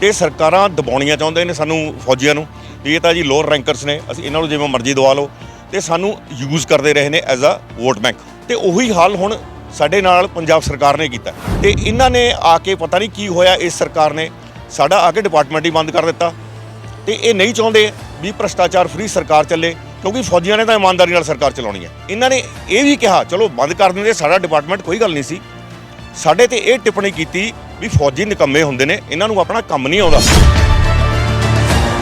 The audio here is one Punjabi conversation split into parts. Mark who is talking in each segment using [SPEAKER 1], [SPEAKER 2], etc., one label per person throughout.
[SPEAKER 1] ਤੇ ਸਰਕਾਰਾਂ ਦਬਾਉਣੀਆਂ ਚਾਹੁੰਦੇ ਨੇ ਸਾਨੂੰ ਫੌਜੀਆਂ ਨੂੰ। ਵੀ ਇਹ ਤਾਂ ਜੀ ਲੋਅਰ ਰੈਂਕਰਸ ਨੇ, ਅਸੀਂ ਇਹਨਾਂ ਨੂੰ ਜਿਵੇਂ ਮਰਜ਼ੀ ਦਵਾ ਲਓ। ਤੇ ਸਾਨੂੰ ਯੂਜ਼ ਕਰਦੇ ਰਹੇ ਨੇ ਐਜ਼ ਅ ਵੋਟ ਬੈਂਕ ਤੇ ਉਹੀ ਹਾਲ ਹੁਣ ਸਾਡੇ ਨਾਲ ਪੰਜਾਬ ਸਰਕਾਰ ਨੇ ਕੀਤਾ। ਤੇ ਇਹਨਾਂ ਨੇ ਆ ਕੇ ਪਤਾ ਨਹੀਂ ਕੀ ਹੋਇਆ, ਇਸ ਸਰਕਾਰ ਨੇ ਸਾਡਾ ਆ ਕੇ ਡਿਪਾਰਟਮੈਂਟ ਹੀ ਬੰਦ ਕਰ ਦਿੱਤਾ। ਤੇ ਇਹ ਨਹੀਂ ਚਾਹੁੰਦੇ ਵੀ ਭ੍ਰਸ਼ਟਾਚਾਰ ਫਰੀ ਸਰਕਾਰ ਚੱਲੇ, ਕਿਉਂਕਿ ਫੌਜੀਆਂ ਨੇ ਤਾਂ ਇਮਾਨਦਾਰੀ ਨਾਲ ਸਰਕਾਰ ਚਲਾਉਣੀ ਹੈ। ਇਹਨਾਂ ਨੇ ਇਹ ਵੀ ਕਿਹਾ, ਚਲੋ ਬੰਦ ਕਰ ਦਿੰਦੇ, ਸਾਡਾ ਡਿਪਾਰਟਮੈਂਟ ਕੋਈ ਗੱਲ ਨਹੀਂ ਸੀ। ਸਾਡੇ ਤੇ ਇਹ ਟਿੱਪਣੀ ਕੀਤੀ ਵੀ ਫੌਜੀ ਨਿਕੰਮੇ ਹੁੰਦੇ ਨੇ, ਇਹਨਾਂ ਨੂੰ ਆਪਣਾ ਕੰਮ ਨਹੀਂ ਆਉਂਦਾ।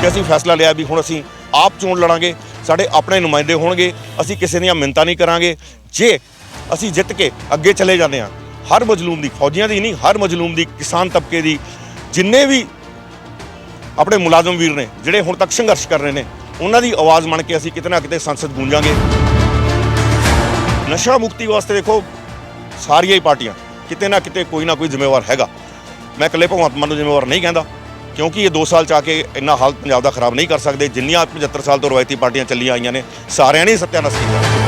[SPEAKER 1] ਕਿ ਅਸੀਂ ਫੈਸਲਾ ਲਿਆ ਵੀ ਹੁਣ ਅਸੀਂ ਆਪ ਚੋਣ ਲੜਾਂਗੇ, ਸਾਡੇ ਆਪਣੇ ਨੁਮਾਇੰਦੇ ਹੋਣਗੇ, ਅਸੀਂ ਕਿਸੇ ਦੀਆਂ ਮਿੰਤਾਂ ਨਹੀਂ ਕਰਾਂਗੇ। ਜੇ ਅਸੀਂ ਜਿੱਤ ਕੇ ਅੱਗੇ ਚਲੇ ਜਾਂਦੇ ਹਾਂ, ਹਰ ਮਜਲੂਮ ਦੀ, ਫੌਜੀਆਂ ਦੀ ਨਹੀਂ, ਹਰ ਮਜਲੂਮ ਦੀ, ਕਿਸਾਨ ਤਬਕੇ ਦੀ, ਜਿੰਨੇ ਵੀ ਆਪਣੇ ਮੁਲਾਜ਼ਮ ਵੀਰ ਨੇ, ਜਿਹੜੇ ਹੁਣ ਤੱਕ ਸੰਘਰਸ਼ ਕਰ ਰਹੇ ਨੇ, ਉਹਨਾਂ ਦੀ ਆਵਾਜ਼ ਬਣ ਕੇ ਅਸੀਂ ਕਿਤੇ ਨਾ ਕਿਤੇ ਸੰਸਦ ਗੂੰਜਾਂਗੇ। ਨਸ਼ਾ ਮੁਕਤੀ ਵਾਸਤੇ ਦੇਖੋ, ਸਾਰੀਆਂ ਹੀ ਪਾਰਟੀਆਂ, ਕਿਤੇ ਨਾ ਕਿਤੇ ਕੋਈ ਨਾ ਕੋਈ ਜ਼ਿੰਮੇਵਾਰ ਹੈਗਾ। ਮੈਂ ਇਕੱਲੇ ਭਗਵੰਤ ਮਾਨ ਨੂੰ ਜ਼ਿੰਮੇਵਾਰ ਨਹੀਂ ਕਹਿੰਦਾ, ਕਿਉਂਕਿ ਇਹ 2 ਸਾਲ ਚ ਆ ਕੇ ਇੰਨਾ ਹਾਲਤ ਪੰਜਾਬ ਦਾ ਖਰਾਬ ਨਹੀਂ ਕਰ ਸਕਦੇ, ਜਿੰਨੀਆਂ 75 ਸਾਲ ਤੋਂ ਰਵਾਇਤੀ ਪਾਰਟੀਆਂ ਚੱਲੀਆਂ ਆਈਆਂ ਨੇ, ਸਾਰਿਆਂ ਨੇ ਹੀ ਸੱਤਿਆਨਾਸ਼ ਕੀਤਾ।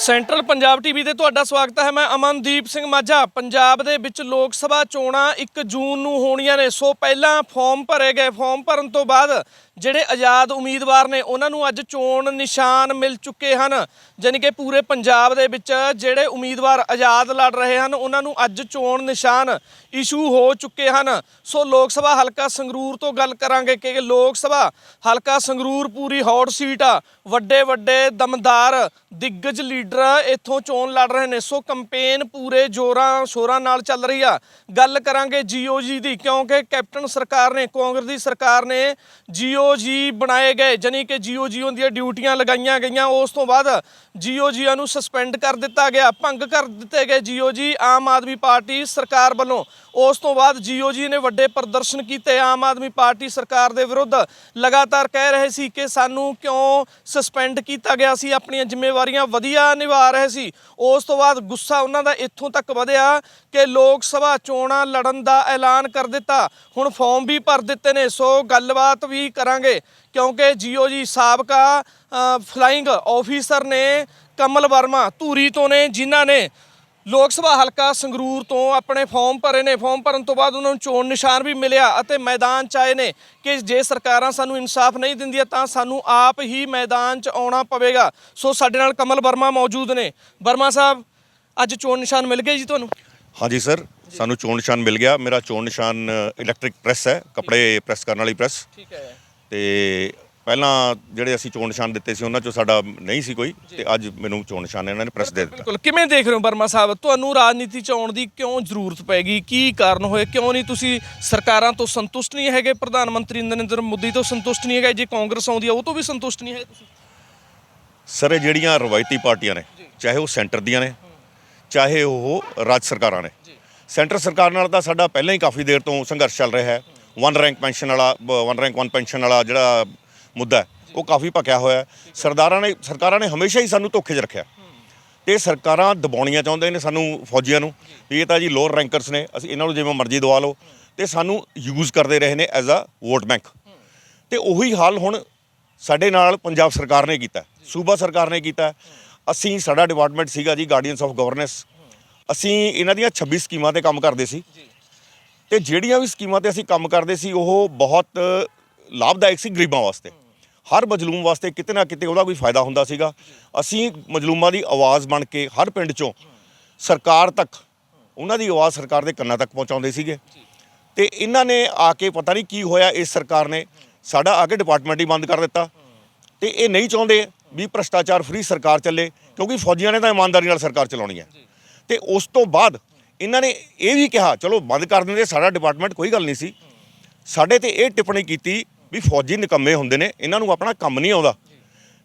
[SPEAKER 2] ਸੈਂਟਰਲ ਪੰਜਾਬ ਟੀਵੀ ਤੇ ਤੁਹਾਡਾ ਸਵਾਗਤ ਹੈ। ਮੈਂ ਅਮਨਦੀਪ ਸਿੰਘ ਮਾਝਾ। ਪੰਜਾਬ ਦੇ ਵਿੱਚ ਲੋਕ ਸਭਾ ਚੋਣਾਂ 1 ਜੂਨ ਨੂੰ ਹੋਣੀਆਂ ਨੇ। ਸੋ ਪਹਿਲਾਂ ਫਾਰਮ ਭਰੇ ਗਏ। ਫਾਰਮ ਭਰਨ ਤੋਂ ਬਾਅਦ ਜਿਹੜੇ ਆਜ਼ਾਦ ਉਮੀਦਵਾਰ ਨੇ, ਉਹਨਾਂ ਨੂੰ ਅੱਜ ਚੋਣ ਨਿਸ਼ਾਨ ਮਿਲ ਚੁੱਕੇ ਹਨ। ਜਾਣੀ ਕਿ ਪੂਰੇ ਪੰਜਾਬ ਦੇ ਵਿੱਚ ਜਿਹੜੇ ਉਮੀਦਵਾਰ ਆਜ਼ਾਦ ਲੜ ਰਹੇ ਹਨ, ਉਹਨਾਂ ਨੂੰ ਅੱਜ ਚੋਣ ਨਿਸ਼ਾਨ ਇਸ਼ੂ ਹੋ ਚੁੱਕੇ ਹਨ। ਸੋ ਲੋਕ ਸਭਾ ਹਲਕਾ ਸੰਗਰੂਰ ਤੋਂ ਗੱਲ ਕਰਾਂਗੇ ਕਿ ਲੋਕ ਸਭਾ ਹਲਕਾ ਸੰਗਰੂਰ ਪੂਰੀ ਹੌਟ ਸੀਟ ਆ। ਵੱਡੇ ਵੱਡੇ ਦਮਦਾਰ, ਦਿੱਗਜ ਲੀਡਰ ਇੱਥੋਂ ਚੋਣ ਲੜ ਰਹੇ ਨੇ। ਸੋ ਕੰਪੇਨ ਪੂਰੇ ਜੋਰਾਂ, ਸ਼ੋਰਾਂ ਨਾਲ ਚੱਲ ਰਹੀ ਆ। ਗੱਲ ਕਰਾਂਗੇ ਜੀਓਜੀ ਦੀ, ਕਿਉਂਕਿ ਕੈਪਟਨ ਸਰਕਾਰ ਨੇ, ਕਾਂਗਰਸ ਦੀ ਸਰਕਾਰ ਨੇ ਜੀਓਜੀ ਬਣਾਏ ਗਏ, ਜਾਣੀ ਕਿ ਜੀਓਜੀਓ ਦੀਆਂ ਡਿਊਟੀਆਂ ਲਗਾਈਆਂ ਗਈਆਂ। ਉਸ ਤੋਂ ਬਾਅਦ ਜੀਓਜੀਆਂ ਨੂੰ ਸਸਪੈਂਡ ਕਰ ਦਿੱਤਾ ਗਿਆ, ਭੰਗ ਕਰ ਦਿੱਤੇ ਗਏ ਜੀਓਜੀ ਆਮ ਆਦਮੀ ਪਾਰਟੀ ਸਰਕਾਰ ਵੱਲੋਂ। ਉਸ ਤੋਂ ਬਾਅਦ ਜੀਓਜੀ ਨੇ ਵੱਡੇ ਪ੍ਰਦਰਸ਼ਨ ਕੀਤੇ। ਆਮ ਆਦਮੀ ਪਾਰਟੀ ਸਰਕਾਰ ਦੇ ਵਿਰੁੱਧ ਲਗਾਤਾਰ ਕਹਿ ਰਹੇ ਸੀ ਕਿ ਸਾਨੂੰ ਕਿਉਂ ਸਸਪੈਂਡ ਕੀਤਾ ਗਿਆ ਸੀ। ਆਪਣੀਆਂ ਜ਼ਿੰਮੇਵਾਰੀਆਂ ਵਧੀਆ ਨਿਭਾ ਰਹੇ ਸੀ। ਉਸ ਤੋਂ ਬਾਅਦ ਗੁੱਸਾ ਉਹਨਾਂ ਦਾ ਇੱਥੋਂ ਤੱਕ ਵਧਿਆ ਕਿ ਲੋਕ ਸਭਾ ਚੋਣਾਂ ਲੜਨ ਦਾ ਐਲਾਨ ਕਰ ਦਿੱਤਾ। ਹੁਣ ਫਾਰਮ ਵੀ ਭਰ ਦਿੱਤੇ ਨੇ, ਸੋ ਗੱਲਬਾਤ ਵੀ ਕਰਾਂਗੇ, ਕਿਉਂਕਿ ਜੀਓਜੀ ਸਾਬਕਾ ਫਲਾਈਂਗ ਆਫੀਸਰ ਨੇ ਕਮਲ ਵਰਮਾ, ਧੂਰੀ ਤੋਂ ਨੇ, ਜਿਨ੍ਹਾਂ ਨੇ ਲੋਕ ਸਭਾ ਹਲਕਾ ਸੰਗਰੂਰ ਤੋਂ ਆਪਣੇ ਫਾਰਮ ਭਰੇ ਨੇ। ਫਾਰਮ ਭਰਨ ਤੋਂ ਬਾਅਦ ਉਹਨਾਂ ਨੂੰ ਚੋਣ ਨਿਸ਼ਾਨ ਵੀ ਮਿਲਿਆ ਅਤੇ ਮੈਦਾਨ ਚ ਆਏ ਨੇ ਕਿ ਜੇ ਸਰਕਾਰਾਂ ਸਾਨੂੰ ਇਨਸਾਫ ਨਹੀਂ ਦਿੰਦੀਆਂ ਤਾਂ ਸਾਨੂੰ ਆਪ ਹੀ ਮੈਦਾਨ ਚ ਆਉਣਾ ਪਵੇਗਾ। ਸੋ ਸਾਡੇ ਨਾਲ ਕਮਲ ਵਰਮਾ ਮੌਜੂਦ ਨੇ। ਵਰਮਾ ਸਾਹਿਬ ਅੱਜ ਚੋਣ ਨਿਸ਼ਾਨ ਮਿਲ ਗਏ ਜੀ ਤੁਹਾਨੂੰ?
[SPEAKER 1] ਹਾਂਜੀ ਸਰ ਸਾਨੂੰ ਚੋਣ ਨਿਸ਼ਾਨ ਮਿਲ ਗਿਆ। ਮੇਰਾ ਚੋਣ ਨਿਸ਼ਾਨ ਇਲੈਕਟ੍ਰਿਕ ਪ੍ਰੈਸ ਹੈ। ਕੱਪੜੇ ਪ੍ਰੈਸ ਕਰਨ ਵਾਲੀ ਪ੍ਰੈਸ
[SPEAKER 2] ਠੀਕ ਹੈ।
[SPEAKER 1] ਤੇ ਪਹਿਲਾਂ ਜਿਹੜੇ ਅਸੀਂ ਚੋਣ ਨਿਸ਼ਾਨ ਦਿੱਤੇ ਸੀ ਉਹਨਾਂ ਚੋਂ ਸਾਡਾ ਨਹੀਂ ਸੀ ਕੋਈ ਤੇ ਅੱਜ ਮੈਨੂੰ ਚੋਣ ਨਿਸ਼ਾਨ ਇਹਨਾਂ ਨੇ ਪ੍ਰੈਸ ਦੇ ਦਿੱਤਾ।
[SPEAKER 2] ਬਿਲਕੁਲ। ਕਿਵੇਂ ਦੇਖ ਰਹੇ ਹੋ ਵਰਮਾ ਸਾਹਿਬ? ਤੁਹਾਨੂੰ ਰਾਜਨੀਤੀ ਚ ਆਉਣ ਦੀ ਕਿਉਂ ਜ਼ਰੂਰਤ ਪੈਗੀ ਕੀ ਕਾਰਨ ਹੋਏ? ਕਿਉਂ ਨਹੀਂ ਤੁਸੀਂ ਸਰਕਾਰਾਂ ਤੋਂ ਸੰਤੁਸ਼ਟ ਨਹੀਂ ਹੈਗੇ? ਪ੍ਰਧਾਨ ਮੰਤਰੀ ਨਰਿੰਦਰ ਮੋਦੀ ਤੋਂ ਸੰਤੁਸ਼ਟ ਨਹੀਂ ਹੈਗੇ? ਜੇ ਕਾਂਗਰਸ ਆਉਂਦੀ ਆ ਉਹ ਤੋਂ ਵੀ ਸੰਤੁਸ਼ਟ ਨਹੀਂ ਹੈ ਤੁਸੀਂ?
[SPEAKER 1] ਸਰ ਇਹ ਜਿਹੜੀਆਂ ਰਵਾਇਤੀ ਪਾਰਟੀਆਂ ਨੇ ਚਾਹੇ ਉਹ ਸੈਂਟਰ ਦੀਆਂ ਨੇ ਚਾਹੇ ਉਹ ਰਾਜ ਸਰਕਾਰਾਂ ਨੇ। ਸੈਂਟਰ ਸਰਕਾਰ ਨਾਲ ਤਾਂ ਸਾਡਾ ਪਹਿਲਾਂ ਹੀ ਕਾਫੀ ਦੇਰ ਤੋਂ ਸੰਘਰਸ਼ ਚੱਲ ਰਿਹਾ ਹੈ। ਵਨ ਰੈਂਕ ਪੈਨਸ਼ਨ ਵਾਲਾ ਵਨ ਰੈਂਕ ਵਨ ਪੈਨਸ਼ਨ ਵਾਲਾ ਜਿਹੜਾ ਮੁੱਦਾ ਉਹ ਕਾਫੀ ਭਖਿਆ ਹੋਇਆ। ਸਰਦਾਰਾਂ ਨੇ ਸਰਕਾਰਾਂ ਨੇ ਹਮੇਸ਼ਾ ਹੀ ਸਾਨੂੰ ਧੋਖੇ 'ਚ ਰੱਖਿਆ। ਤੇ ਸਰਕਾਰਾਂ ਦਬਾਉਣੀਆਂ ਚਾਹੁੰਦੇ ਨੇ ਸਾਨੂੰ ਫੌਜੀਆਂ ਨੂੰ ਵੀ ਇਹ ਤਾਂ ਜੀ ਲੋਅਰ ਰੈਂਕਰਸ ਨੇ ਅਸੀਂ ਇਹਨਾਂ ਨੂੰ ਜਿਵੇਂ ਮਰਜ਼ੀ ਦਵਾ ਲਓ। ਤੇ ਸਾਨੂੰ ਯੂਜ਼ ਕਰਦੇ ਰਹੇ ਨੇ ਐਜ਼ ਅ ਵੋਟ ਬੈਂਕ ਤੇ ਉਹੀ ਹਾਲ ਹੁਣ ਸਾਡੇ ਨਾਲ ਪੰਜਾਬ ਸਰਕਾਰ ਨੇ ਕੀਤਾ ਸੂਬਾ ਸਰਕਾਰ ਨੇ ਕੀਤਾ ਅਸੀਂ ਸਾਡਾ ਡਿਪਾਰਟਮੈਂਟ ਸੀਗਾ ਜੀ ਗਾਰਡੀਅਨਸ ਆਫ ਗਵਰਨੈਂਸ ਅਸੀਂ ਇਹਨਾਂ ਦੀਆਂ 26 ਸਕੀਮਾਂ ਤੇ ਕੰਮ ਕਰਦੇ ਸੀ। ਤੇ ਜਿਹੜੀਆਂ ਵੀ ਸਕੀਮਾਂ ਤੇ ਅਸੀਂ ਕੰਮ ਕਰਦੇ ਸੀ ਉਹ ਬਹੁਤ ਲਾਭਦਾਇਕ ਸੀ ਗਰੀਬਾਂ ਵਾਸਤੇ। ਹਰ ਮਜਲੂਮ ਵਾਸਤੇ ਕਿਤੇ ਨਾ ਕਿਤੇ ਉਹਦਾ ਕੋਈ ਫਾਇਦਾ ਹੁੰਦਾ ਸੀਗਾ। ਅਸੀਂ ਮਜਲੂਮਾਂ ਦੀ ਆਵਾਜ਼ ਬਣ ਕੇ ਹਰ ਪਿੰਡ ਚੋਂ ਸਰਕਾਰ ਤੱਕ, ਉਹਨਾਂ ਦੀ ਆਵਾਜ਼ ਸਰਕਾਰ ਦੇ ਕੰਨਾਂ ਤੱਕ ਪਹੁੰਚਾਉਂਦੇ ਸੀਗੇ। ਤੇ ਇਹਨਾਂ ਨੇ ਆ ਕੇ ਪਤਾ ਨਹੀਂ ਕੀ ਹੋਇਆ ਇਸ ਸਰਕਾਰ ਨੇ। ਸਾਡਾ ਆ ਕੇ ਡਿਪਾਰਟਮੈਂਟ ਹੀ ਬੰਦ ਕਰ ਦਿੱਤਾ। ਤੇ ਇਹ ਨਹੀਂ ਚਾਹੁੰਦੇ ਵੀ ਭ੍ਰਸ਼ਟਾਚਾਰ ਫਰੀ ਸਰਕਾਰ ਚੱਲੇ, ਕਿਉਂਕਿ ਫੌਜੀਆਂ ਨੇ ਤਾਂ ਇਮਾਨਦਾਰੀ ਨਾਲ ਸਰਕਾਰ ਚਲਾਉਣੀ ਹੈ। ਤੇ ਉਸ ਤੋਂ ਬਾਅਦ ਇਹਨਾਂ ਨੇ ਇਹ ਵੀ ਕਿਹਾ, ਚਲੋ ਬੰਦ ਕਰ ਦਿੰਦੇ, ਸਾਡਾ ਡਿਪਾਰਟਮੈਂਟ ਕੋਈ ਗੱਲ ਨਹੀਂ ਸੀ। ਸਾਡੇ ਤੇ ਇਹ ਟਿੱਪਣੀ ਕੀਤੀ ਵੀ ਫੌਜੀ ਨਿਕੰਮੇ ਹੁੰਦੇ ਨੇ, ਇਹਨਾਂ ਨੂੰ ਆਪਣਾ ਕੰਮ ਨਹੀਂ ਆਉਂਦਾ।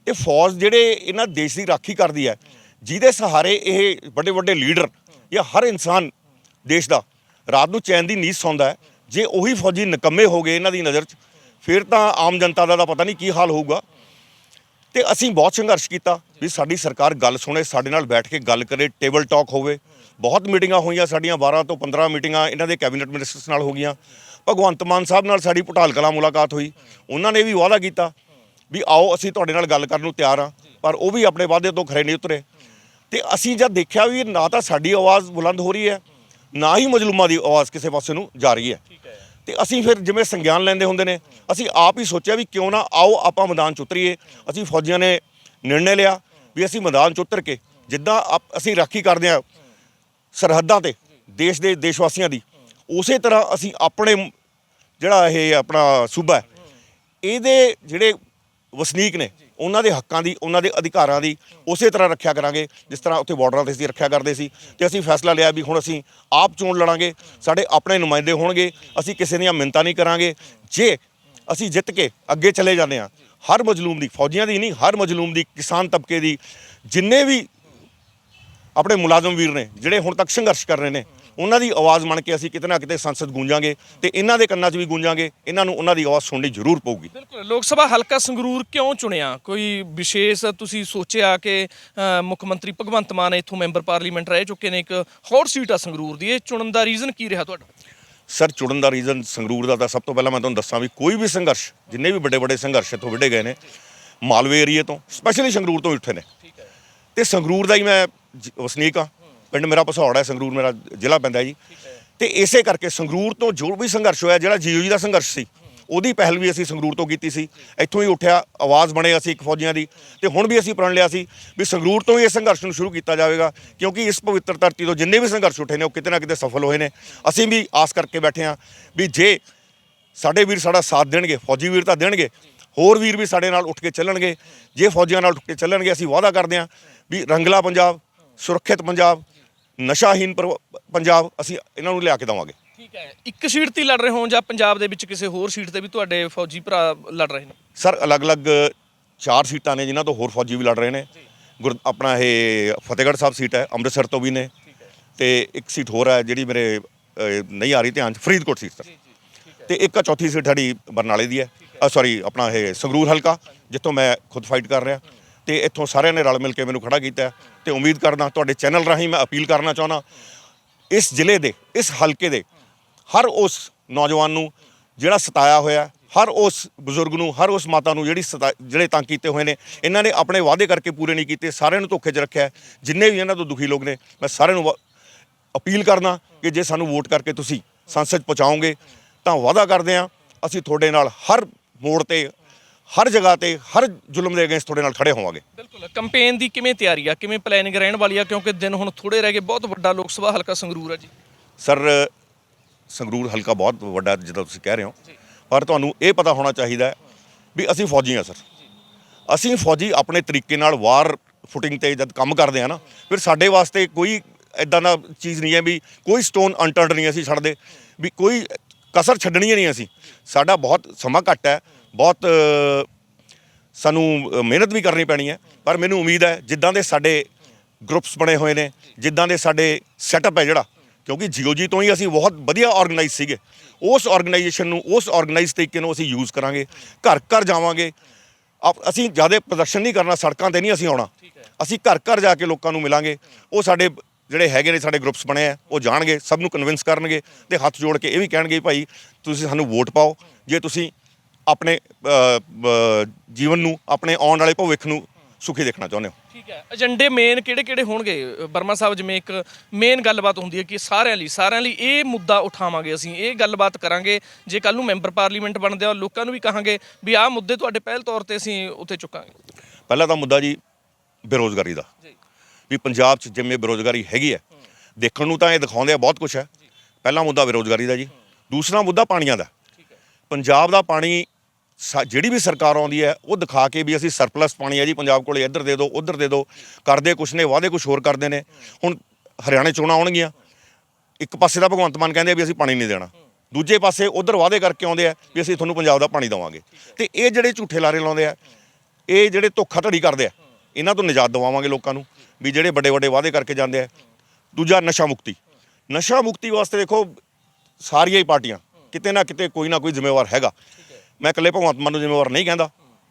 [SPEAKER 1] ਇਹ ਫੌਜ ਜਿਹੜੇ ਇਹਨਾਂ ਦੇਸ਼ ਦੀ ਰਾਖੀ ਕਰਦੀ ਹੈ, ਜਿਹਦੇ ਸਹਾਰੇ ਇਹ ਵੱਡੇ ਵੱਡੇ ਲੀਡਰ ਜਾਂ ਹਰ ਇਨਸਾਨ ਦੇਸ਼ ਦਾ ਰਾਤ ਨੂੰ ਚੈਨ ਦੀ ਨੀਂਦ ਸੌਂਦਾ ਹੈ। ਜੇ ਉਹੀ ਫੌਜੀ ਨਿਕੰਮੇ ਹੋ ਗਏ ਇਹਨਾਂ ਦੀ ਨਜ਼ਰ 'ਚ, ਫਿਰ ਤਾਂ ਆਮ ਜਨਤਾ ਦਾ ਤਾਂ ਪਤਾ ਨਹੀਂ ਕੀ ਹਾਲ ਹੋਊਗਾ। ਤੇ ਅਸੀਂ ਬਹੁਤ ਸੰਘਰਸ਼ ਕੀਤਾ ਵੀ ਸਾਡੀ ਸਰਕਾਰ ਗੱਲ ਸੁਣੇ, ਸਾਡੇ ਨਾਲ ਬੈਠ ਕੇ ਗੱਲ ਕਰੇ ਟੇਬਲ ਟਾਕ ਹੋਵੇ। ਬਹੁਤ ਮੀਟਿੰਗਾਂ ਹੋਈਆਂ ਸਾਡੀਆਂ 12 ਤੋਂ 15 ਮੀਟਿੰਗਾਂ ਇਹਨਾਂ ਦੇ ਕੈਬਨਿਟ ਮਿਨਿਸਟਰਸ ਨਾਲ ਹੋ ਗਈਆਂ। ਭਗਵੰਤ ਮਾਨ ਸਾਹਿਬ ਨਾਲ ਸਾਡੀ ਪਟਾਲ ਕਲਾ ਮੁਲਾਕਾਤ ਹੋਈ। ਉਹਨਾਂ ਨੇ ਵੀ ਵਾਅਦਾ ਕੀਤਾ ਵੀ ਆਓ ਅਸੀਂ ਤੁਹਾਡੇ ਨਾਲ ਗੱਲ ਕਰਨ ਨੂੰ ਤਿਆਰ ਆ ਪਰ ਉਹ ਵੀ ਆਪਣੇ ਵਾਅਦੇ ਤੋਂ ਖਰੇ ਨਹੀਂ ਉਤਰੇ। ਤੇ ਅਸੀਂ ਜਦ ਦੇਖਿਆ ਵੀ ਨਾ ਤਾਂ ਸਾਡੀ ਆਵਾਜ਼ ਬੁਲੰਦ ਹੋ ਰਹੀ ਹੈ, ਨਾ ਹੀ ਮਜਲੂਮਾਂ ਦੀ ਆਵਾਜ਼ ਕਿਸੇ ਪਾਸੇ ਨੂੰ ਜਾ ਰਹੀ ਹੈ
[SPEAKER 2] ਹੈ।
[SPEAKER 1] ਤੇ ਅਸੀਂ ਫਿਰ ਜਿਵੇਂ ਸੰਗਿਆਨ ਲੈਂਦੇ ਹੁੰਦੇ ਨੇ, ਅਸੀਂ ਆਪ ਹੀ ਸੋਚਿਆ ਵੀ ਕਿਉਂ ਨਾ ਆਓ, ਆਪਾਂ ਮੈਦਾਨ 'ਚ ਉਤਰੀਏ। ਅਸੀਂ ਫੌਜੀਆਂ ਨੇ ਨਿਰਣੇ ਲਿਆ ਵੀ ਅਸੀਂ ਮੈਦਾਨ 'ਚ ਉਤਰ ਕੇ ਜਿੱਦਾਂ ਆਪ- ਅਸੀਂ ਰਾਖੀ ਕਰਦੇ ਹਾਂ ਸਰਹੱਦਾਂ ਤੇ, ਦੇਸ਼ ਦੇ ਦੇਸ਼ ਵਾਸੀਆਂ ਦੀ, ਉਸੇ ਤਰ੍ਹਾਂ ਅਸੀਂ ਆਪਣੇ ਜਿਹੜਾ ਇਹ ਆਪਣਾ ਸੂਬਾ ਇਹਦੇ ਜਿਹੜੇ ਵਸਨੀਕ ਨੇ ਉਹਨਾਂ ਦੇ ਹੱਕਾਂ ਦੀ, ਉਹਨਾਂ ਦੇ ਅਧਿਕਾਰਾਂ ਦੀ ਉਸੇ ਤਰ੍ਹਾਂ ਰੱਖਿਆ ਕਰਾਂਗੇ, ਜਿਸ ਤਰ੍ਹਾਂ ਉੱਥੇ ਬਾਰਡਰਾਂ ਤੇ ਅਸੀਂ ਰੱਖਿਆ ਕਰਦੇ ਸੀ ਤੇ ਅਸੀਂ ਫੈਸਲਾ ਲਿਆ ਵੀ ਹੁਣ ਅਸੀਂ ਆਪ ਚੋਣ ਲੜਾਂਗੇ, ਸਾਡੇ ਆਪਣੇ ਨੁਮਾਇੰਦੇ ਹੋਣਗੇ, ਅਸੀਂ ਕਿਸੇ ਦੀਆਂ ਮਿੰਤਾਂ ਨਹੀਂ ਕਰਾਂਗੇ। ਜੇ ਅਸੀਂ ਜਿੱਤ ਕੇ ਅੱਗੇ ਚਲੇ ਜਾਂਦੇ ਹਾਂ, ਹਰ ਮਜਲੂਮ ਦੀ, ਫੌਜੀਆਂ ਦੀ ਨਹੀਂ, ਹਰ ਮਜਲੂਮ ਦੀ, ਕਿਸਾਨ ਤਬਕੇ ਦੀ, ਜਿੰਨੇ ਵੀ ਆਪਣੇ ਮੁਲਾਜ਼ਮ ਵੀਰ ਨੇ, ਜਿਹੜੇ ਹੁਣ ਤੱਕ ਸੰਘਰਸ਼ ਕਰ ਰਹੇ ਨੇ ਉਹਨਾਂ ਦੀ ਆਵਾਜ਼ ਮੰਨ ਕੇ ਅਸੀਂ ਕਿਤੇ ਨਾ ਕਿਤੇ ਸੰਸਦ ਗੂੰਜਾਂਗੇ ਤੇ ਇਹਨਾਂ ਦੇ ਕੰਨਾਂ 'ਚ ਵੀ ਗੂੰਜਾਂਗੇ ਇਹਨਾਂ ਨੂੰ ਉਹਨਾਂ ਦੀ ਆਵਾਜ਼ ਸੁਣਨੀ ਜ਼ਰੂਰ ਪਊਗੀ।
[SPEAKER 2] ਬਿਲਕੁਲ ਲੋਕ ਸਭਾ ਹਲਕਾ ਸੰਗਰੂਰ ਕਿਉਂ ਚੁਣਿਆ? ਕੋਈ ਵਿਸ਼ੇਸ਼ ਤੁਸੀਂ ਸੋਚਿਆ ਕਿ ਮੁੱਖ ਮੰਤਰੀ ਭਗਵੰਤ ਮਾਨ ਇੱਥੋਂ ਮੈਂਬਰ ਪਾਰਲੀਮੈਂਟ ਰਹਿ ਚੁੱਕੇ ਨੇ ਇੱਕ ਹੋਰ ਸੀਟ ਆ ਸੰਗਰੂਰ ਦੀ ਇਹ ਚੁਣਨ ਦਾ ਰੀਜ਼ਨ ਕੀ ਰਿਹਾ ਤੁਹਾਡਾ?
[SPEAKER 1] ਸਰ ਚੁਣਨ ਦਾ ਰੀਜ਼ਨ ਸੰਗਰੂਰ ਦਾ ਤਾਂ ਸਭ ਤੋਂ ਪਹਿਲਾਂ ਮੈਂ ਤੁਹਾਨੂੰ ਦੱਸਾਂ ਵੀ ਕੋਈ ਵੀ ਸੰਘਰਸ਼ ਜਿੰਨੇ ਵੀ ਵੱਡੇ ਵੱਡੇ ਸੰਘਰਸ਼ ਇੱਥੋਂ ਵਿੱਢੇ ਗਏ ਨੇ ਮਾਲਵੇ ਏਰੀਏ ਤੋਂ ਸਪੈਸ਼ਲੀ ਸੰਗਰੂਰ ਤੋਂ ਉੱਠੇ ਨੇ।
[SPEAKER 2] ਠੀਕ ਹੈ।
[SPEAKER 1] ਤੇ ਸੰਗਰੂਰ ਦਾ ਹੀ ਮੈਂ ਵਸਨੀਕ ਆ ਪਿੰਡ ਮੇਰਾ ਪਸੌੜ ਹੈ ਸੰਗਰੂਰ ਮੇਰਾ ਜ਼ਿਲ੍ਹਾ ਪੈਂਦਾ ਜੀ। ਤੇ ਇਸੇ ਕਰਕੇ ਸੰਗਰੂਰ ਤੋਂ ਜੋ ਵੀ ਸੰਘਰਸ਼ ਹੋਇਆ ਜਿਹੜਾ ਜੀਓ ਜੀ ਦਾ ਸੰਘਰਸ਼ ਸੀ ਉਹਦੀ ਪਹਿਲ ਵੀ ਅਸੀਂ ਸੰਗਰੂਰ ਤੋਂ ਕੀਤੀ ਸੀ। ਇੱਥੋਂ ਹੀ ਉੱਠਿਆ ਆਵਾਜ਼ ਬਣੇ ਅਸੀਂ ਇੱਕ ਫੌਜੀਆਂ ਦੀ। ਤੇ ਹੁਣ ਵੀ ਅਸੀਂ ਪ੍ਰਣ ਲਿਆ ਸੀ ਵੀ ਸੰਗਰੂਰ ਤੋਂ ਹੀ ਇਸ ਸੰਘਰਸ਼ ਨੂੰ ਸ਼ੁਰੂ ਕੀਤਾ ਜਾਵੇਗਾ ਕਿਉਂਕਿ ਇਸ ਪਵਿੱਤਰ ਧਰਤੀ ਤੋਂ ਜਿੰਨੇ ਵੀ ਸੰਘਰਸ਼ ਉੱਠੇ ਨੇ ਉਹ ਕਿਤੇ ਨਾ ਕਿਤੇ ਸਫਲ ਹੋਏ ਨੇ। ਅਸੀਂ ਵੀ ਆਸ ਕਰਕੇ ਬੈਠੇ ਹਾਂ ਵੀ ਜੇ ਸਾਡੇ ਵੀਰ ਸਾਡਾ ਸਾਥ ਦੇਣਗੇ ਫੌਜੀ ਵੀਰ ਤਾਂ ਦੇਣਗੇ ਹੋਰ ਵੀਰ ਵੀ ਸਾਡੇ ਨਾਲ ਉੱਠ ਕੇ ਚੱਲਣਗੇ। ਜੇ ਫੌਜੀਆਂ ਨਾਲ ਉੱਠ ਕੇ ਚੱਲਣਗੇ ਅਸੀਂ ਵਾਅਦਾ ਕਰਦੇ ਹਾਂ ਵੀ ਰੰਗਲਾ ਪੰਜਾਬ ਸੁਰੱਖਿਅਤ ਪੰਜਾਬ ਨਸ਼ਾਹੀਨ ਪਰ- ਪੰਜਾਬ ਅਸੀਂ ਇਹਨਾਂ ਨੂੰ ਲਿਆ ਕੇ ਦੇਵਾਂਗੇ।
[SPEAKER 2] ਠੀਕ ਹੈ। ਇੱਕ ਸੀਟ ਤੇ ਹੀ ਲੜ ਰਹੇ ਹੋ ਜਾਂ ਪੰਜਾਬ ਦੇ ਵਿੱਚ ਕਿਸੇ ਹੋਰ ਸੀਟ ਤੇ ਵੀ ਤੁਹਾਡੇ ਫੌਜੀ ਭਰਾ ਲੜ ਰਹੇ ਨੇ?
[SPEAKER 1] ਸਰ ਅਲੱਗ-ਅਲੱਗ ਚਾਰ ਸੀਟਾਂ ਨੇ ਜਿਨ੍ਹਾਂ ਤੋਂ ਹੋਰ ਫੌਜੀ ਵੀ ਲੜ ਰਹੇ ਨੇ। ਗੁਰ ਆਪਣਾ ਇਹ ਫਤਿਹਗੜ੍ਹ ਸਾਹਿਬ ਸੀਟ ਹੈ ਅੰਮ੍ਰਿਤਸਰ ਤੋਂ ਵੀ ਨੇ। ਤੇ ਇੱਕ ਸੀਟ ਹੋਰ ਹੈ ਜਿਹੜੀ ਮੇਰੇ ਅਹ, ਨਹੀਂ ਆ ਰਹੀ ਧਿਆਨ 'ਚ ਫਰੀਦਕੋਟ ਸੀਟ ਸਰ। ਤੇ ਇੱਕ ਆ ਚੌਥੀ ਸੀਟ ਸਾਡੀ ਬਰਨਾਲੇ ਦੀ ਹੈ। ਸੌਰੀ ਆਪਣਾ ਇਹ ਸੰਗਰੂਰ ਹਲਕਾ ਜਿੱਥੋਂ ਮੈਂ ਖੁਦ ਫਾਈਟ ਕਰ ਰਿਹਾ। ਤੇ ਇੱਥੋਂ ਸਾਰਿਆਂ ਨੇ ਰਲ ਮਿਲ ਕੇ ਮੈਨੂੰ ਖੜਾ ਕੀਤਾ ਹੈ ਤੇ ਉਮੀਦ ਕਰਦਾ ਤੁਹਾਡੇ ਚੈਨਲ ਰਾਹੀਂ ਮੈਂ ਅਪੀਲ ਕਰਨਾ ਚਾਹੁੰਦਾ, ਇਸ ਜ਼ਿਲ੍ਹੇ ਦੇ, ਇਸ ਹਲਕੇ ਦੇ, ਹਰ ਉਸ ਨੌਜਵਾਨ ਨੂੰ ਜਿਹੜਾ ਸਤਾਇਆ ਹੋਇਆ, ਹਰ ਉਸ ਬਜ਼ੁਰਗ ਨੂੰ, ਹਰ ਉਸ ਮਾਤਾ ਨੂੰ ਜਿਹੜੀ ਸਤਾ- ਜਿਹੜੇ ਤੰਗ ਕੀਤੇ ਹੋਏ ਨੇ, ਇਹਨਾਂ ਨੇ ਆਪਣੇ ਵਾਅਦੇ ਕਰਕੇ ਪੂਰੇ ਨਹੀਂ ਕੀਤੇ, ਸਾਰਿਆਂ ਨੂੰ ਧੋਖੇ 'ਚ ਰੱਖਿਆ ਜਿੰਨੇ ਵੀ ਇਹਨਾਂ ਤੋਂ ਦੁਖੀ ਲੋਕ ਨੇ, ਮੈਂ ਸਾਰਿਆਂ ਨੂੰ ਵਾ- ਅਪੀਲ ਕਰਨਾ ਕਿ ਜੇ ਸਾਨੂੰ ਵੋਟ ਕਰਕੇ ਤੁਸੀਂ ਸੰਸਦ 'ਚ ਪਹੁੰਚਾਓਗੇ, ਤਾਂ ਵਾਅਦਾ ਕਰਦੇ ਹਾਂ, ਅਸੀਂ ਤੁਹਾਡੇ ਨਾਲ ਹਰ ਮੋੜ ਤੇ ਹਰ ਜਗ੍ਹਾ ਤੇ ਹਰ ਜ਼ੁਲਮ ਦੇ ਅਗੇਂਸਟ ਤੁਹਾਡੇ ਨਾਲ ਖੜੇ ਹੋਵਾਂਗੇ।
[SPEAKER 2] ਬਿਲਕੁਲ ਕੈਂਪੇਨ ਦੀ ਕਿਵੇਂ ਤਿਆਰੀ ਆ? ਕਿਵੇਂ ਪਲੈਨਿੰਗ ਰਹਿਣ ਵਾਲੀ ਆ? ਕਿਉਂਕਿ ਦਿਨ ਹੁਣ ਥੋੜੇ ਰਹਿ ਗਏ ਬਹੁਤ ਵੱਡਾ ਲੋਕ ਸਭਾ ਹਲਕਾ ਸੰਗਰੂਰ ਆ ਜੀ।
[SPEAKER 1] ਸਰ ਸੰਗਰੂਰ ਹਲਕਾ ਬਹੁਤ ਵੱਡਾ ਜਿੱਦਾਂ ਤੁਸੀਂ ਕਹਿ ਰਹੇ ਹੋ। ਪਰ ਤੁਹਾਨੂੰ ਇਹ ਪਤਾ ਹੋਣਾ ਚਾਹੀਦਾ ਵੀ ਅਸੀਂ ਫੌਜੀ ਹਾਂ ਸਰ। ਅਸੀਂ ਫੌਜੀ ਆਪਣੇ ਤਰੀਕੇ ਨਾਲ ਵਾਰ ਫੁਟਿੰਗ ਤੇ ਜਦ ਕੰਮ ਕਰਦੇ ਆ ਨਾ ਫਿਰ ਸਾਡੇ ਵਾਸਤੇ ਕੋਈ ਇਦਾਂ ਦਾ ਚੀਜ਼ ਨਹੀਂ ਹੈ ਵੀ ਕੋਈ ਸਟੋਨ ਅਨਟਰਨਡ ਨਹੀਂ ਅਸੀਂ ਛੱਡਦੇ। ਵੀ ਕੋਈ ਕਸਰ ਛੱਡਣੀ ਨਹੀਂ ਅਸੀਂ। ਸਾਡਾ ਬਹੁਤ ਸਮਾਂ ਘੱਟ ਹੈ। ਬਹੁਤ ਸਾਨੂੰ ਮਿਹਨਤ ਵੀ ਕਰਨੀ ਪੈਣੀ ਹੈ। ਪਰ ਮੈਨੂੰ ਉਮੀਦ ਹੈ ਜਿੱਦਾਂ ਦੇ ਸਾਡੇ ਗਰੁੱਪਸ ਬਣੇ ਹੋਏ ਨੇ ਜਿੱਦਾਂ ਦੇ ਸਾਡੇ ਸੈਟਅਪ ਹੈ ਜਿਹੜਾ ਕਿਉਂਕਿ ਜੀਓਜੀ ਤੋਂ ਹੀ ਅਸੀਂ ਬਹੁਤ ਵਧੀਆ ਆਰਗੇਨਾਈਜ਼ ਸੀਗੇ। ਉਸ ਆਰਗੇਨਾਈਜੇਸ਼ਨ ਨੂੰ ਉਸ ਆਰਗੇਨਾਈਜ਼ ਤਰੀਕੇ ਨੂੰ ਅਸੀਂ ਯੂਜ਼ ਕਰਾਂਗੇ ਘਰ ਘਰ ਜਾਵਾਂਗੇ। ਅਸੀਂ ਜ਼ਿਆਦਾ ਪ੍ਰਦਰਸ਼ਨ ਨਹੀਂ ਕਰਨਾ ਸੜਕਾਂ ਤੇ ਨਹੀਂ ਅਸੀਂ ਆਉਣਾ। ਅਸੀਂ ਘਰ ਘਰ ਜਾ ਕੇ ਲੋਕਾਂ ਨੂੰ ਮਿਲਾਂਗੇ। ਉਹ ਸਾਡੇ ਜਿਹੜੇ ਹੈਗੇ ਨੇ ਸਾਡੇ ਗਰੁੱਪਸ ਬਣੇ ਆ ਉਹ ਜਾਣਗੇ ਸਭ ਨੂੰ ਕਨਵਿੰਸ ਕਰਨਗੇ ਤੇ ਹੱਥ ਜੋੜ ਕੇ ਇਹ ਵੀ ਕਹਿਣਗੇ ਭਾਈ ਤੁਸੀਂ ਸਾਨੂੰ ਵੋਟ ਪਾਓ। ਜੇ ਤੁਸੀਂ ਆਪਣੇ ਜੀਵਨ ਨੂੰ ਆਪਣੇ ਆਉਣ ਵਾਲੇ ਭਵਿੱਖ ਨੂੰ ਸੁਖੀ ਦੇਖਣਾ ਚਾਹੁੰਦੇ ਹੋ?
[SPEAKER 2] ਠੀਕ ਹੈ। ਏਜੰਡੇ ਮੇਨ ਕਿਹੜੇ ਕਿਹੜੇ ਹੋਣਗੇ ਬਰਮਾ ਸਾਹਿਬ ਜਿਵੇਂ ਇੱਕ ਮੇਨ ਗੱਲਬਾਤ ਹੁੰਦੀ ਹੈ ਕਿ ਸਾਰਿਆਂ ਲਈ ਸਾਰਿਆਂ ਲਈ ਇਹ ਮੁੱਦਾ ਉਠਾਵਾਂਗੇ ਅਸੀਂ ਇਹ ਗੱਲਬਾਤ ਕਰਾਂਗੇ। ਜੇ ਕੱਲ ਨੂੰ ਮੈਂਬਰ ਪਾਰਲੀਮੈਂਟ ਬਣਦੇ ਆ ਲੋਕਾਂ ਨੂੰ ਵੀ ਕਹਾਂਗੇ ਵੀ ਆਹ ਮੁੱਦੇ ਤੁਹਾਡੇ ਪਹਿਲ ਤੌਰ ਤੇ ਅਸੀਂ ਉੱਥੇ ਚੁੱਕਾਂਗੇ।
[SPEAKER 1] ਪਹਿਲਾ ਤਾਂ ਮੁੱਦਾ ਜੀ ਬੇਰੋਜ਼ਗਾਰੀ ਦਾ।
[SPEAKER 2] ਜੀ।
[SPEAKER 1] ਵੀ ਪੰਜਾਬ 'ਚ ਜਿਵੇਂ ਬੇਰੋਜ਼ਗਾਰੀ ਹੈਗੀ ਹੈ ਦੇਖਣ ਨੂੰ ਤਾਂ ਇਹ ਦਿਖਾਉਂਦੇ ਆ ਬਹੁਤ ਕੁਝ ਹੈ। ਪਹਿਲਾ ਮੁੱਦਾ ਬੇਰੋਜ਼ਗਾਰੀ ਦਾ ਜੀ। ਦੂਸਰਾ ਮੁੱਦਾ ਪਾਣੀਆਂ ਦਾ। ਪੰਜਾਬ ਦਾ ਪਾਣੀ ਜਿਹੜੀ ਵੀ ਸਰਕਾਰ ਆਉਂਦੀ ਹੈ, ਉਹ ਦਿਖਾ ਕੇ ਵੀ ਅਸੀਂ ਸਰਪਲਸ ਪਾਣੀ ਹੈ ਜੀ, ਪੰਜਾਬ ਕੋਲੇ ਇੱਧਰ ਦੇ ਦਿਓ, ਉੱਧਰ ਦੇ ਦਿਓ, ਕਰਦੇ ਕੁਛ ਨੇ, ਵਾਅਦੇ ਕੁਛ ਹੋਰ ਕਰਦੇ ਨੇ। ਹੁਣ ਹਰਿਆਣੇ ਚੋਣਾਂ ਆਉਣਗੀਆਂ। ਇੱਕ ਪਾਸੇ ਦਾ ਭਗਵੰਤ ਮਾਨ ਕਹਿੰਦੇ ਆ ਵੀ ਅਸੀਂ ਪਾਣੀ ਨਹੀਂ ਦੇਣਾ। ਦੂਜੇ ਪਾਸੇ ਉਧਰ ਵਾਅਦੇ ਕਰਕੇ ਆਉਂਦੇ ਆ ਵੀ ਅਸੀਂ ਤੁਹਾਨੂੰ ਪੰਜਾਬ ਦਾ ਪਾਣੀ ਦੇਵਾਂਗੇ। ਤੇ ਇਹ ਜਿਹੜੇ ਝੂਠੇ ਲਾਰੇ ਲਾਉਂਦੇ ਆ, ਇਹ ਜਿਹੜੇ ਧੋਖਾਧੜੀ ਕਰਦੇ ਆ, ਇਹਨਾਂ ਤੋਂ ਨਿਜਾਤ ਦਿਵਾਵਾਂਗੇ ਲੋਕਾਂ ਨੂੰ, ਵੀ ਜਿਹੜੇ ਵੱਡੇ ਵੱਡੇ ਵਾਅਦੇ ਕਰਕੇ ਜਾਂਦੇ ਆ। ਦੂਜਾ, ਨਸ਼ਾ ਮੁਕਤੀ। ਨਸ਼ਾ ਮੁਕਤੀ ਵਾਸਤੇ ਦੇਖੋ, ਸਾਰੀਆਂ ਹੀ ਪਾਰਟੀਆਂ, ਕਿਤੇ ਨਾ ਕਿਤੇ ਕੋਈ ਨਾ ਕੋਈ ਜ਼ਿੰਮੇਵਾਰ ਹੈਗਾ। ਮੈਂ ਇਕੱਲੇ ਭਗਵੰਤ ਮਾਨ ਨੂੰ ਜ਼ਿੰਮੇਵਾਰ ਨਹੀਂ ਕਹਿੰਦਾ,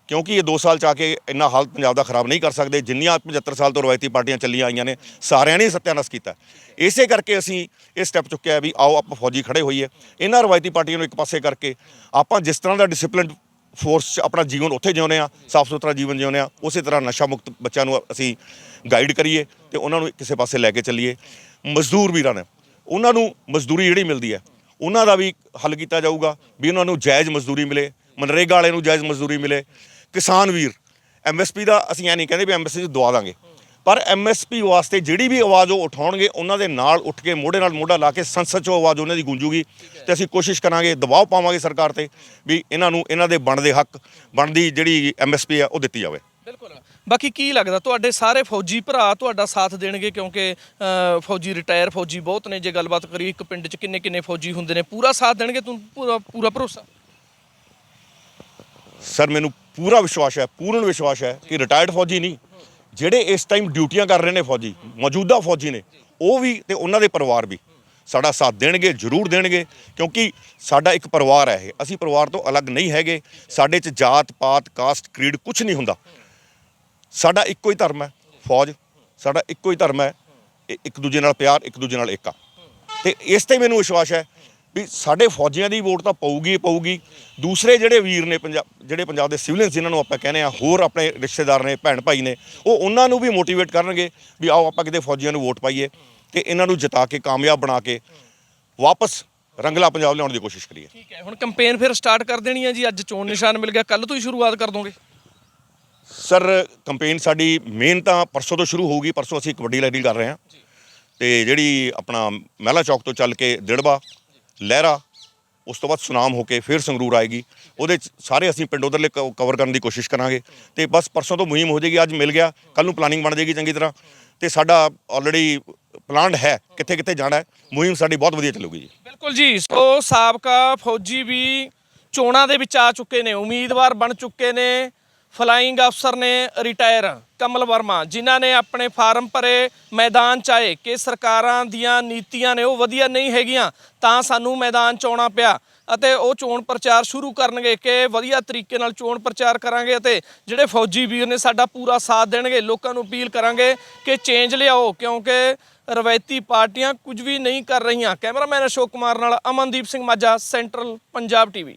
[SPEAKER 1] ਕਿਉਂਕਿ ਇਹ 2 ਸਾਲ ਚ ਆ ਕੇ ਇੰਨਾ ਹਾਲਤ ਪੰਜਾਬ ਦਾ ਖਰਾਬ ਨਹੀਂ ਕਰ ਸਕਦੇ, ਜਿੰਨੀਆਂ 75 ਸਾਲ ਤੋਂ ਰਵਾਇਤੀ ਪਾਰਟੀਆਂ ਚੱਲੀਆਂ ਆਈਆਂ ਨੇ, ਸਾਰਿਆਂ ਨੇ ਹੀ ਸੱਤਿਆਨਾਸ਼ ਕੀਤਾ। ਇਸੇ ਕਰਕੇ ਅਸੀਂ ਇਹ ਸਟੈਪ ਚੁੱਕਿਆ ਵੀ ਆਓ ਆਪਾਂ ਫੌਜੀ ਖੜੇ ਹੋਈਏ, ਇਹਨਾਂ ਰਵਾਇਤੀ ਪਾਰਟੀਆਂ ਨੂੰ ਇੱਕ ਪਾਸੇ ਕਰਕੇ ਆਪਾਂ ਜਿਸ ਤਰ੍ਹਾਂ ਦਾ ਡਿਸਪਲਿਨਡ ਫੋਰਸ 'ਚ ਆਪਣਾ ਜੀਵਨ ਉੱਥੇ ਜਿਉਂਦੇ ਆ ਸਾਫ਼ ਸੁਥਰਾ ਜੀਵਨ ਜਿਉਂਦੇ ਆ ਉਸੇ ਤਰ੍ਹਾਂ ਨਸ਼ਾ ਮੁਕਤ ਬੱਚਿਆਂ ਨੂੰ ਅਸੀਂ ਗਾਈਡ ਕਰੀਏ ਤੇ ਉਹਨਾਂ ਨੂੰ ਕਿਸੇ ਪਾਸੇ ਲੈ ਕੇ ਚੱਲੀਏ। ਮਜ਼ਦੂਰ ਵੀਰਾਂ ਨੇ, ਉਹਨਾਂ ਨੂੰ ਮਜ਼ਦੂਰੀ ਜਿਹੜੀ ਮਿਲਦੀ ਹੈ ਉਹਨਾਂ ਦਾ ਵੀ ਹੱਲ ਕੀਤਾ ਜਾਊਗਾ ਵੀ ਉਹਨਾਂ ਨੂੰ ਜਾਇਜ਼ ਮਜ਼ਦੂਰੀ ਮਿਲੇ ਮਨਰੇਗਾ ਵਾਲੇ ਨੂੰ ਜਾਇਜ਼ ਮਜ਼ਦੂਰੀ ਮਿਲੇ। ਕਿਸਾਨ ਵੀਰ ਐਮਐਸਪੀ ਦਾ ਅਸੀਂ ਇਹ ਨਹੀਂ ਕਹਿੰਦੇ ਵੀ ਐਮਐਸਪੀ ਦਵਾ ਦਾਂਗੇ। ਪਰ ਐਮਐਸਪੀ ਵਾਸਤੇ ਜਿਹੜੀ ਵੀ ਆਵਾਜ਼ ਉਹ ਉਠਾਉਣਗੇ, ਉਹਨਾਂ ਦੇ ਨਾਲ ਉੱਠ ਕੇ ਮੋਢੇ ਨਾਲ ਮੋਢਾ ਲਾ ਕੇ ਸੰਸਦ 'ਚੋਂ ਆਵਾਜ਼ ਉਹਨਾਂ ਦੀ ਗੂੰਜੂਗੀ ਤੇ ਅਸੀਂ ਕੋਸ਼ਿਸ਼ ਕਰਾਂਗੇ, ਦਬਾਅ ਪਾਵਾਂਗੇ ਸਰਕਾਰ ਤੇ ਵੀ ਇਹਨਾਂ ਨੂੰ, ਇਹਨਾਂ ਦੇ ਬਣਦੇ ਹੱਕ, ਬਣਦੀ ਜਿਹੜੀ ਐਮਐਸਪੀ ਆ, ਉਹ ਦਿੱਤੀ ਜਾਵੇ।
[SPEAKER 2] ਬਿਲਕੁਲ। ਬਾਕੀ ਕੀ ਲੱਗਦਾ, ਤੁਹਾਡੇ ਸਾਰੇ ਫੌਜੀ ਭਰਾ ਤੁਹਾਡਾ ਸਾਥ ਦੇਣਗੇ ਕਿਉਂਕਿ ਫੌਜੀ ਰਿਟਾਇਰ ਫੌਜੀ ਬਹੁਤ ਨੇ, ਜੇ ਗੱਲਬਾਤ ਕਰੀਏ ਇੱਕ ਪਿੰਡ 'ਚ ਕਿੰਨੇ ਕਿੰਨੇ ਫੌਜੀ ਹੁੰਦੇ ਨੇ, ਪੂਰਾ ਸਾਥ ਦੇਣਗੇ ਤੁਹਾਨੂੰ ਪੂਰਾ ਪੂਰਾ ਭਰੋਸਾ?
[SPEAKER 1] ਸਰ, ਮੈਨੂੰ ਪੂਰਾ ਵਿਸ਼ਵਾਸ ਹੈ, ਪੂਰਨ ਵਿਸ਼ਵਾਸ ਹੈ ਕਿ ਰਿਟਾਇਰਡ ਫੌਜੀ ਨਹੀਂ, ਜਿਹੜੇ ਇਸ ਟਾਈਮ ਡਿਊਟੀਆਂ ਕਰ ਰਹੇ ਨੇ ਫੌਜੀ, ਮੌਜੂਦਾ ਫੌਜੀ ਨੇ, ਉਹ ਵੀ ਤੇ ਉਹਨਾਂ ਦੇ ਪਰਿਵਾਰ ਵੀ, ਸਾਡਾ ਸਾਥ ਦੇਣਗੇ, ਜ਼ਰੂਰ ਦੇਣਗੇ, ਕਿਉਂਕਿ ਸਾਡਾ ਇੱਕ ਪਰਿਵਾਰ ਹੈ ਇਹ। ਅਸੀਂ ਪਰਿਵਾਰ ਤੋਂ ਅਲੱਗ ਨਹੀਂ ਹੈਗੇ, ਸਾਡੇ 'ਚ ਜਾਤ ਪਾਤ ਕਾਸਟ ਕ੍ਰੀਡ ਕੁਝ ਨਹੀਂ ਹੁੰਦਾ। ਸਾਡਾ ਇੱਕੋ ਹੀ ਧਰਮ ਹੈ, ਫੌਜ। ਸਾਡਾ ਇੱਕੋ ਹੀ ਧਰਮ ਹੈ ਇ- ਇੱਕ ਦੂਜੇ ਨਾਲ ਪਿਆਰ, ਇੱਕ ਦੂਜੇ ਨਾਲ ਏਕਾ। ਤੇ ਇਸ ਤੇ ਮੈਨੂੰ ਵਿਸ਼ਵਾਸ ਹੈ ਵੀ ਸਾਡੇ ਫੌਜੀਆਂ ਦੀ ਵੋਟ ਤਾਂ ਪਊਗੀ ਹੀ ਪਊਗੀ। ਦੂਸਰੇ ਜਿਹੜੇ ਵੀਰ ਨੇ ਪੰਜਾਬ ਜਿਹੜੇ ਪੰਜਾਬ ਦੇ ਸਿਵਲੀਅਨਸ ਜਿਨ੍ਹਾਂ ਨੂੰ ਆਪਾਂ ਕਹਿੰਦੇ ਆ ਹੋਰ ਆਪਣੇ ਰਿਸ਼ਤੇਦਾਰ ਨੇ, ਭੈਣ ਭਾਈ ਨੇ, ਉਹ ਉਹਨਾਂ ਨੂੰ ਵੀ ਮੋਟੀਵੇਟ ਕਰਨਗੇ ਵੀ ਆਓ ਆਪਾਂ ਕਿਤੇ ਫੌਜੀਆਂ ਨੂੰ ਵੋਟ ਪਾਈਏ ਤੇ ਇਹਨਾਂ ਨੂੰ ਜਿਤਾ ਕੇ, ਕਾਮਯਾਬ ਬਣਾ ਕੇ ਵਾਪਸ ਰੰਗਲਾ ਪੰਜਾਬ ਲਿਆਉਣ ਦੀ ਕੋਸ਼ਿਸ਼ ਕਰੀਏ।
[SPEAKER 2] ਠੀਕ ਹੈ, ਹੁਣ ਕੈਂਪੇਨ ਫਿਰ ਸਟਾਰਟ ਕਰ ਦੇਣੀ ਹੈ ਜੀ, ਅੱਜ ਚੋਣ ਨਿਸ਼ਾਨ ਮਿਲ ਗਿਆ ਕੱਲ ਤੋਂ ਹੀ ਸ਼ੁਰੂਆਤ ਕਰ ਦੋਗੇ।
[SPEAKER 1] ਸਰ ਕੰਪੇਨ ਸਾਡੀ ਮੇਨ ਤਾਂ ਪਰਸੋਂ ਤੋਂ ਸ਼ੁਰੂ ਹੋਊਗੀ ਪਰਸੋਂ ਅਸੀਂ ਇੱਕ ਵੱਡੀ ਰੈਲੀ ਕਰ ਰਹੇ ਹਾਂ। ਤੇ ਜਿਹੜੀ ਆਪਣਾ ਮਹਿਲਾ ਚੌਕ ਤੋਂ ਚੱਲ ਕੇ ਦਿੜਬਾ ਲਹਿਰਾ ਉਸ ਤੋਂ ਬਾਅਦ ਸੁਨਾਮ ਹੋ ਕੇ ਫਿਰ ਸੰਗਰੂਰ ਆਏਗੀ। ਉਹਦੇ ਸਾਰੇ ਅਸੀਂ ਪਿੰਡ ਉਧਰਲੇ ਕਵਰ ਕਰਨ ਦੀ ਕੋਸ਼ਿਸ਼ ਕਰਾਂਗੇ। ਤੇ ਬਸ ਪਰਸੋਂ ਤੋਂ ਮੁਹਿੰਮ ਹੋ ਜਾਏਗੀ ਅੱਜ ਮਿਲ ਗਿਆ ਕੱਲ ਨੂੰ ਪਲਾਨਿੰਗ ਬਣ ਜਾਏਗੀ ਚੰਗੀ ਤਰ੍ਹਾਂ। ਤੇ ਸਾਡਾ ਆਲਰੇਡੀ ਪਲਾਨਡ ਹੈ ਕਿੱਥੇ ਕਿੱਥੇ ਜਾਣਾ ਹੈ ਮੁਹਿੰਮ ਸਾਡੀ ਬਹੁਤ ਵਧੀਆ ਚੱਲੂਗੀ ਜੀ।
[SPEAKER 2] ਬਿਲਕੁਲ ਜੀ ਸੋ ਸਾਬਕਾ ਫੌਜੀ ਵੀ ਚੋਣਾਂ ਦੇ ਵਿੱਚ ਆ ਚੁੱਕੇ ਨੇ ਉਮੀਦਵਾਰ ਬਣ ਚੁੱਕੇ ਨੇ। ਫਲਾਈਂਗ ਅਫਸਰ ਨੇ ਰਿਟਾਇਰ ਕਮਲ ਵਰਮਾ, ਜਿਨ੍ਹਾਂ ਨੇ ਆਪਣੇ ਫਾਰਮ ਭਰੇ ਮੈਦਾਨ ਚ ਆਏ ਕਿ ਸਰਕਾਰਾਂ ਦੀਆਂ ਨੀਤੀਆਂ ਨੇ ਉਹ ਵਧੀਆ ਨਹੀਂ ਹੈਗੀਆਂ, ਤਾਂ ਸਾਨੂੰ ਮੈਦਾਨ ਚ ਆਉਣਾ ਪਿਆ ਅਤੇ ਉਹ ਚੋਣ ਪ੍ਰਚਾਰ ਸ਼ੁਰੂ ਕਰਨਗੇ ਕਿ ਵਧੀਆ ਤਰੀਕੇ ਨਾਲ ਚੋਣ ਪ੍ਰਚਾਰ ਕਰਾਂਗੇ ਅਤੇ ਜਿਹੜੇ ਫੌਜੀ ਵੀਰ ਨੇ ਸਾਡਾ ਪੂਰਾ ਸਾਥ ਦੇਣਗੇ, ਲੋਕਾਂ ਨੂੰ ਅਪੀਲ ਕਰਾਂਗੇ ਕਿ ਚੇਂਜ ਲਿਆਓ, ਕਿਉਂਕਿ ਰਵਾਇਤੀ ਪਾਰਟੀਆਂ ਕੁਝ ਵੀ ਨਹੀਂ ਕਰ ਰਹੀਆਂ। ਕੈਮਰਾਮੈਨ ਅਸ਼ੋਕ ਕੁਮਾਰ ਨਾਲ ਅਮਨਦੀਪ ਸਿੰਘ ਮਾਝਾ, ਸੈਂਟਰਲ ਪੰਜਾਬ ਟੀਵੀ।